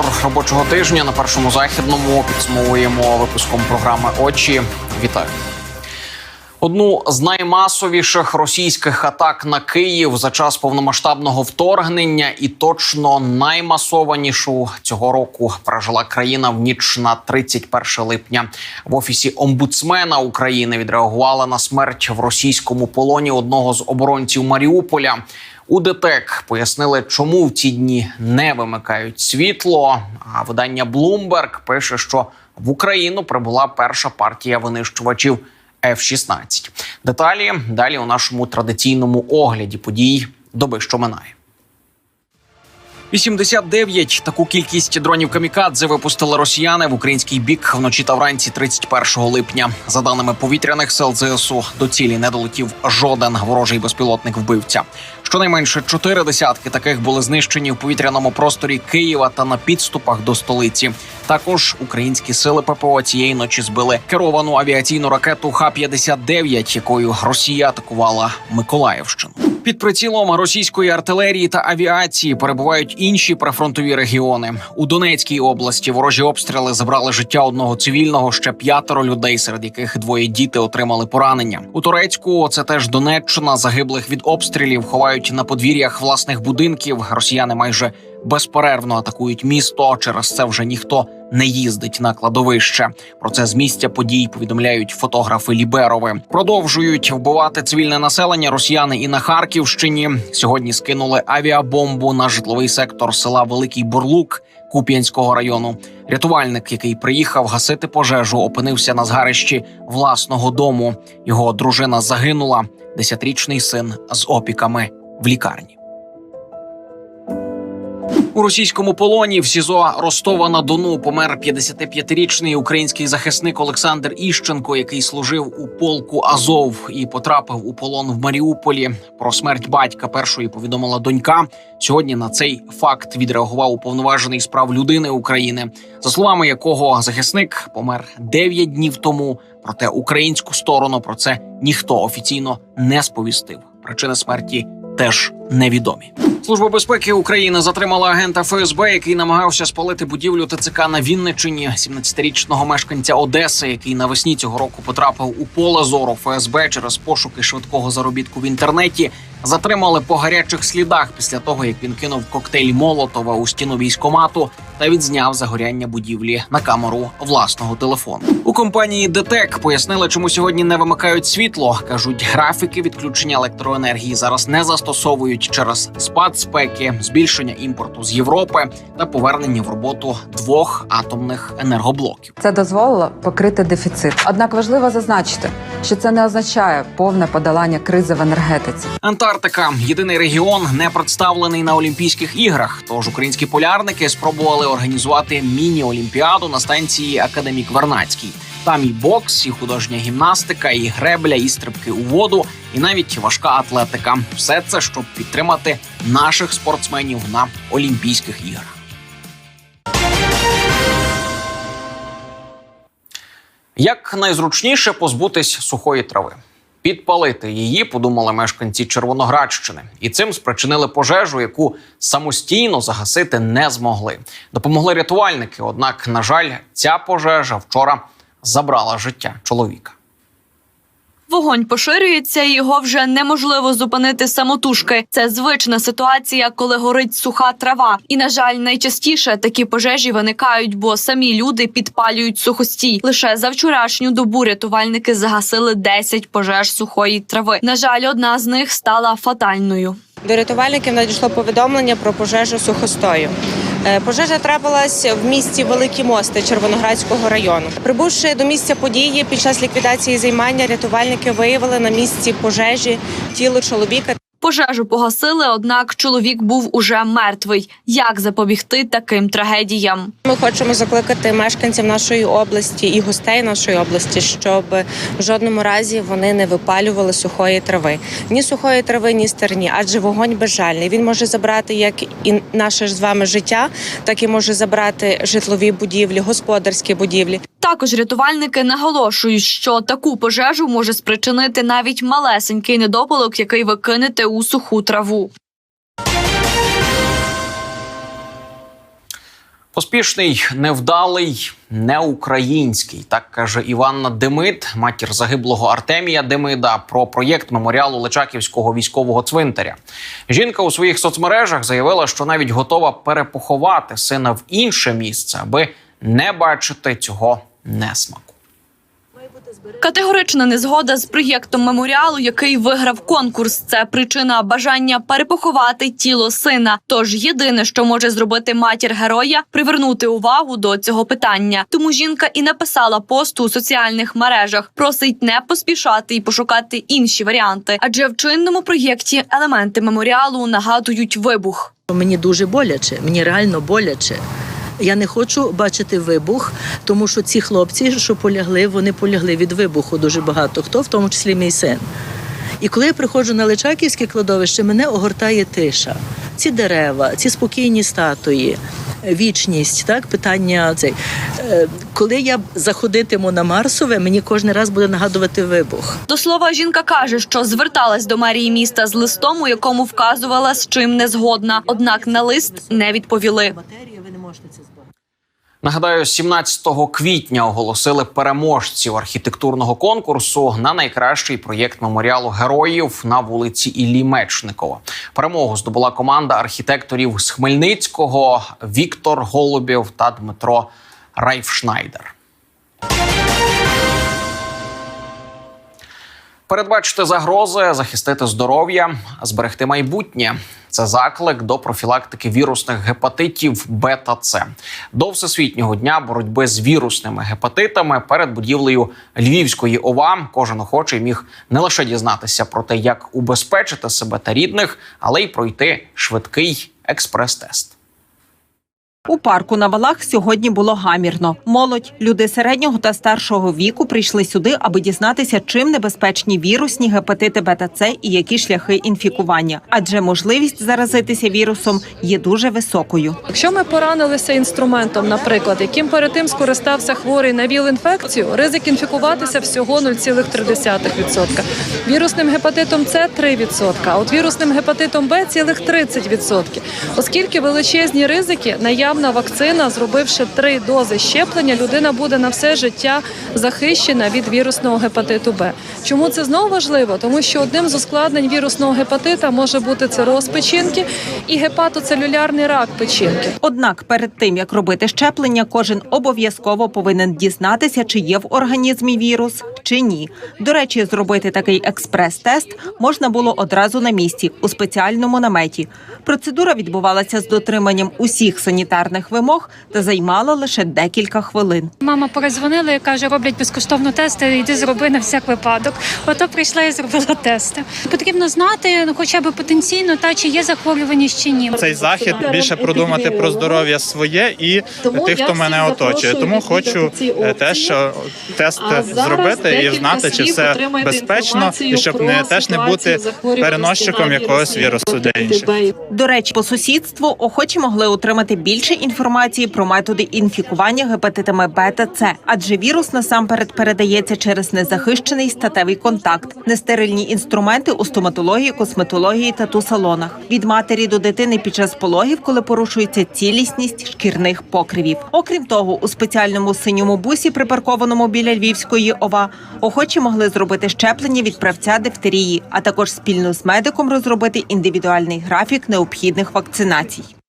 Екватор робочого тижня на першому західному підсумовуємо випуском програми Очі. Вітаю. Одну з наймасовіших російських атак на Київ за час повномасштабного вторгнення і точно наймасованішу цього року пережила країна в ніч на 31 липня. В офісі омбудсмена України відреагувала на смерть в російському полоні одного з оборонців Маріуполя. У ДТЕК пояснили, чому в ці дні не вимикають світло. А видання Bloomberg пише, що в Україну прибула перша партія винищувачів F-16. Деталі далі у нашому традиційному огляді подій доби, що минає. 89 таку кількість дронів камікадзе випустили росіяни в український бік вночі та вранці 31 липня. За даними повітряних сил ЗСУ, до цілі не долетів жоден ворожий безпілотник вбивця. Щонайменше чотири десятки таких були знищені в повітряному просторі Києва та на підступах до столиці. Також українські сили ППО цієї ночі збили керовану авіаційну ракету Х-59, якою Росія атакувала Миколаївщину. Під прицілом російської артилерії та авіації перебувають інші прифронтові регіони. У Донецькій області ворожі обстріли забрали життя одного цивільного ще п'ятеро людей, серед яких двоє діти отримали поранення. У Турецьку це теж Донеччина. Загиблих від обстрілів ховають на подвір'ях власних будинків. Росіяни майже безперервно атакують місто. Через це вже ніхто не їздить на кладовище. Про це з місця подій повідомляють фотографи Ліберови. Продовжують вбивати цивільне населення росіяни і на Харківщині. Сьогодні скинули авіабомбу на житловий сектор села Великий Бурлук Куп'янського району. Рятувальник, який приїхав гасити пожежу, опинився на згарищі власного дому. Його дружина загинула. Десятирічний син з опіками в лікарні. У російському полоні в СІЗО Ростова на Дону помер 55-річний український захисник Олександр Іщенко, який служив у полку Азов і потрапив у полон в Маріуполі. Про смерть батька першої повідомила донька. Сьогодні на цей факт відреагував уповноважений з прав людини України, за словами якого захисник помер 9 днів тому. Проте українську сторону про це ніхто офіційно не сповістив. Причини смерті теж невідомі. Служба безпеки України затримала агента ФСБ, який намагався спалити будівлю ТЦК на Вінничині, 17-річного мешканця Одеси, який навесні цього року потрапив у поле зору ФСБ через пошуки швидкого заробітку в інтернеті. Затримали по гарячих слідах після того, як він кинув коктейль Молотова у стіну військомату та відзняв загоряння будівлі на камеру власного телефону. У компанії ДТЕК пояснили, чому сьогодні не вимикають світло. кажуть, графіки відключення електроенергії зараз не застосовують через спад спеки, збільшення імпорту з Європи та повернення в роботу двох атомних енергоблоків. Це дозволило покрити дефіцит. Однак важливо зазначити, що це не означає повне подолання кризи в енергетиці. Антарктика єдиний регіон, не представлений на Олімпійських іграх. Тож українські полярники спробували організувати міні-олімпіаду на станції Академік Вернацький. Там і бокс, і художня гімнастика, і гребля, і стрибки у воду, і навіть важка атлетика. Все це щоб підтримати наших спортсменів на Олімпійських іграх. Як найзручніше позбутись сухої трави? Підпалити її подумали мешканці Червоноградщини, і цим спричинили пожежу, яку самостійно загасити не змогли. Допомогли рятувальники. Однак, на жаль, ця пожежа вчора забрала життя чоловіка. Вогонь поширюється, і його вже неможливо зупинити самотужки. Це звична ситуація, коли горить суха трава. І на жаль, найчастіше такі пожежі виникають, бо самі люди підпалюють сухостій. Лише за вчорашню добу рятувальники загасили 10 пожеж сухої трави. На жаль, одна з них стала фатальною. До рятувальників надійшло повідомлення про пожежу сухостою. Е, Пожежа трапилась в місті Великі Мости Червоноградського району. Прибувши до місця події під час ліквідації займання, рятувальники виявили на місці пожежі тіло чоловіка. Пожежу погасили, однак чоловік був уже мертвий. Як запобігти таким трагедіям? Ми хочемо закликати мешканців нашої області і гостей нашої області, щоб в жодному разі вони не випалювали сухої трави. Ні сухої трави, ні стерні, адже вогонь безжальний. Він може забрати як і наше з вами життя, так і може забрати житлові будівлі, господарські будівлі. Також рятувальники наголошують, що таку пожежу може спричинити навіть малесенький недопалок, який ви кинете у суху траву. Поспішний, невдалий, неукраїнський. Так каже Іванна Демид, матір загиблого Артемія Демида, про проєкт меморіалу Личаківського військового цвинтаря. Жінка у своїх соцмережах заявила, що навіть готова перепоховати сина в інше місце, аби не бачити цього несмаку. Категорична незгода з проєктом меморіалу, який виграв конкурс. Це причина бажання перепоховати тіло сина. Тож єдине, що може зробити матір героя, привернути увагу до цього питання. Тому жінка і написала пост у соціальних мережах. Просить не поспішати і пошукати інші варіанти, адже в чинному проєкті елементи меморіалу нагадують вибух. Мені дуже боляче, мені реально боляче. Я не хочу бачити вибух, тому що ці хлопці, що полягли, вони полягли від вибуху дуже багато хто, в тому числі мій син. І коли я приходжу на Личаківське кладовище, мене огортає тиша. Ці дерева, ці спокійні статуї, вічність, так питання цей. Е, Коли я заходитиму на Марсове, мені кожен раз буде нагадувати вибух. До слова, жінка каже, що зверталась до мерії міста з листом, у якому вказувала, з чим не згодна. Однак на лист не відповіли. Матерія, ви не можете це збагати. Нагадаю, 17 квітня оголосили переможців архітектурного конкурсу на найкращий проєкт меморіалу героїв на вулиці Іллі Мечникова. Перемогу здобула команда архітекторів з Хмельницького Віктор Голубєв та Дмитро Райфшнайдер. Передбачити загрози, захистити здоров'я, зберегти майбутнє. Це заклик до профілактики вірусних гепатитів бета С. До всесвітнього дня боротьби з вірусними гепатитами перед будівлею Львівської ОВА кожен охочий міг не лише дізнатися про те, як убезпечити себе та рідних, але й пройти швидкий експрес-тест. У парку на валах сьогодні було гамірно. Молодь, люди середнього та старшого віку прийшли сюди, аби дізнатися, чим небезпечні вірусні гепатити С і які шляхи інфікування. Адже можливість заразитися вірусом є дуже високою. Якщо ми поранилися інструментом, наприклад, яким перед тим скористався хворий на ВІЛ-інфекцію, ризик інфікуватися всього 0,3%. Вірусним гепатитом С 3%, а от вірусним гепатитом Б цілих 30%. Оскільки величезні ризики, наявна вакцина, зробивши три дози щеплення, людина буде на все життя захищена від вірусного гепатиту Б. Чому це знову важливо? Тому що одним з ускладнень вірусного гепатита може бути цироз печінки і гепатоцелюлярний рак печінки. Однак перед тим як робити щеплення, кожен обов'язково повинен дізнатися, чи є в організмі вірус чи ні. До речі, зробити такий експрес-тест можна було одразу на місці у спеціальному наметі. Процедура відбувалася з дотриманням усіх санітарних вимог та займала лише декілька хвилин. Мама перезвонила і каже, роблять безкоштовно тести, йди зроби на всяк випадок. Ото прийшла і зробила тести. Потрібно знати, ну хоча б потенційно, та чи є захворюваність чи ні. цей захід більше продумати про здоров'я своє і тих, хто мене оточує. Тому хочу е, теж тест зробити і знати, чи все безпечно, і щоб не теж не бути переносчиком якогось вірусу для інших. До речі, по сусідству охочі могли отримати більше інформації про методи інфікування гепатитами Б та С, адже вірус насамперед передається через незахищений статевий контакт, нестерильні інструменти у стоматології, косметології та тусалонах від матері до дитини під час пологів, коли порушується цілісність шкірних покривів. Окрім того, у спеціальному синьому бусі, припаркованому біля Львівської ОВА, охочі могли зробити щеплення від правця дифтерії, а також спільно з медиком розробити індивідуальний графік необхідних вакцинацій.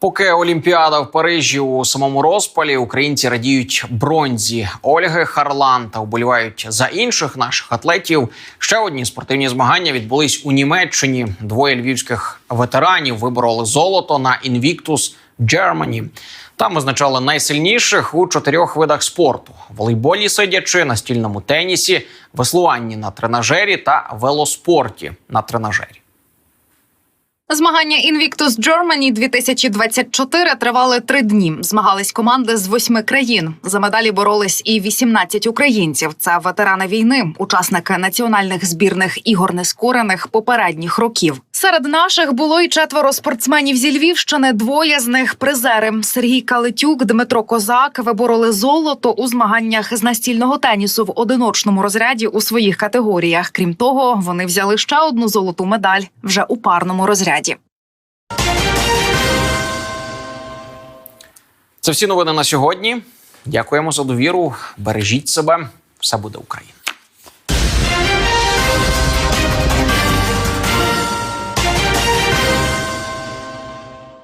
Поки Олімпіада в Парижі у самому розпалі, українці радіють бронзі Ольги Харлан та вболівають за інших наших атлетів. Ще одні спортивні змагання відбулись у Німеччині. Двоє львівських ветеранів вибороли золото на Invictus Germany. Там визначали найсильніших у чотирьох видах спорту: волейболі сидячи, настільному тенісі, веслуванні на тренажері та велоспорті на тренажері. Змагання Invictus Germany 2024 тривали три дні. Змагались команди з восьми країн. За медалі боролись і 18 українців. Це ветерани війни, учасники національних збірних ігор нескорених попередніх років. Серед наших було й четверо спортсменів зі Львівщини. Двоє з них призери. Сергій Калитюк, Дмитро Козак вибороли золото у змаганнях з настільного тенісу в одиночному розряді у своїх категоріях. Крім того, вони взяли ще одну золоту медаль вже у парному розряді. Раді. Це всі новини на сьогодні. Дякуємо за довіру. Бережіть себе. Все буде Україна.